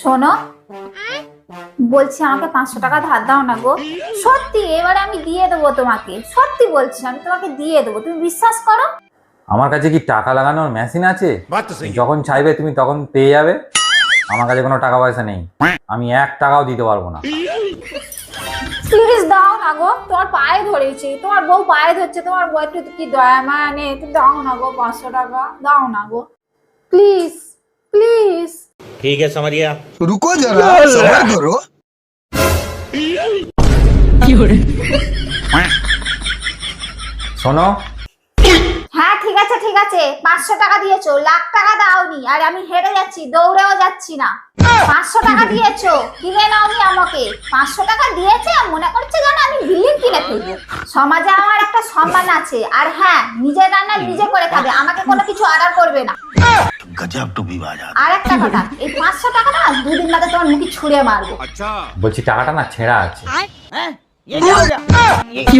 শোনো। বলছি আমাকে পাঁচশো টাকা ধার দাও না গো। সত্যি এবারে আমি দিয়ে দেবো তোমাকে। সত্যি বলছি আমি তোমাকে দিয়ে দেবো। তুমি বিশ্বাস করো? আমার কাছে কি টাকা লাগানোর মেশিন আছে? যখন চাইবে তুমি তখন পেয়ে যাবে। আমার কাছে কোনো টাকা পয়সা নেই আমি এক টাকাও দিতে পারব না। প্লিজ দাও না গো। তোমার পায়ে ধরেছি। তোমার বউ পায়ে ধরছে। তোমার বউ একটু কি দয়া মায়া নেই? তুমি দাও না গো পাঁচশো টাকা। দাও না গো। প্লিজ প্লিজ ठीक है समझिए रुको जरा सबर करो শোনো হ্যাঁ ঠিক আছে ঠিক আছে পাঁচশো টাকা দিয়েছো লাখ টাকা দাওনি আর আমি হেরে যাচ্ছি দৌড়েও যাচ্ছি না পাঁচশো টাকা দিয়েছো কিনে নাওনি আমাকে পাঁচশো টাকা দিয়েছে আর মনে করছে যেন আমি বিল্ডিং কিনে ফেলবো সমাজে আমার একটা সম্মান আছে আর হ্যাঁ নিজের রান্না নিজে করে খাবে আমাকে কোনো কিছু অর্ডার করবে না গজব টুপি বাজা আর একটা কথা এই পাঁচশো টাকাটা দুদিন বাদে তোমার মুখে ছুঁড়ে মারবো। আচ্ছা। বলছি টাকাটা না ছেঁড়া আছে। কি